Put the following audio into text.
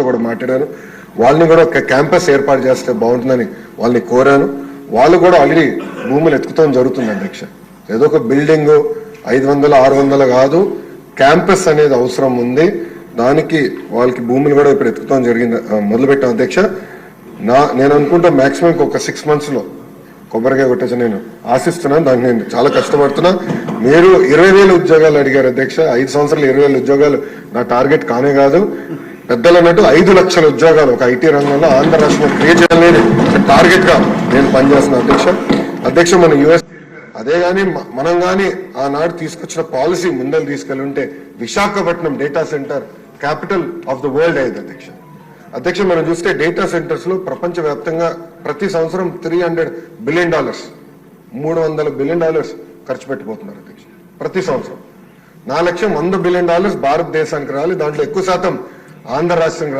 కూడా మాట్లాడాను వాళ్ళని కూడా ఒక క్యాంపస్ ఏర్పాటు చేస్తే బాగుంటుందని వాళ్ళని కోరాను. వాళ్ళు కూడా ఆల్రెడీ భూములు ఎత్తుకుతాం జరుగుతుంది అధ్యక్ష. ఏదో ఒక బిల్డింగ్ ఐదు వందలు ఆరు వందలు కాదు క్యాంపస్ అనేది అవసరం ఉంది. దానికి వాళ్ళకి భూములు కూడా ఇప్పుడు ఎత్తుకుతాం జరిగింది మొదలు పెట్టాం అధ్యక్ష. నా నేను అనుకుంటా మాక్సిమం ఒక సిక్స్ మంత్స్లో కొబ్బరికాయ కొట్టచ్చు నేను ఆశిస్తున్నాను. దానికి నేను చాలా కష్టపడుతున్నా. మీరు ఇరవై వేల ఉద్యోగాలు అడిగారు అధ్యక్ష. ఐదు సంవత్సరాలు ఇరవై వేల ఉద్యోగాలు నా టార్గెట్ కానే కాదు. పెద్దలు అన్నట్టు ఐదు లక్షల ఉద్యోగాలు ఒక ఐటీ రంగంలో ఆంధ్ర రాష్ట్రంలో క్రియేట్ చేయాలనేది టార్గెట్గా నేను పనిచేస్తున్న అధ్యక్ష. అధ్యక్ష మన యుఎస్ అదే కానీ మనం కానీ ఆనాడు తీసుకొచ్చిన పాలసీ ముందలు తీసుకెళ్ళి ఉంటే Visakhapatnam data centre capital of the world అయ్యేది అధ్యక్ష. అధ్యక్ష మనం చూస్తే డేటా సెంటర్స్లో ప్రపంచవ్యాప్తంగా ప్రతి సంవత్సరం త్రీ హండ్రెడ్ బిలియన్ డాలర్స్ మూడు వందల బిలియన్ డాలర్స్ ఖర్చు పెట్టిపోతున్నారు అధ్యక్ష ప్రతి సంవత్సరం. నా లక్ష్యం వంద బిలియన్ డాలర్స్ భారతదేశానికి రావాలి దాంట్లో ఎక్కువ శాతం ఆంధ్ర రాష్ట్రం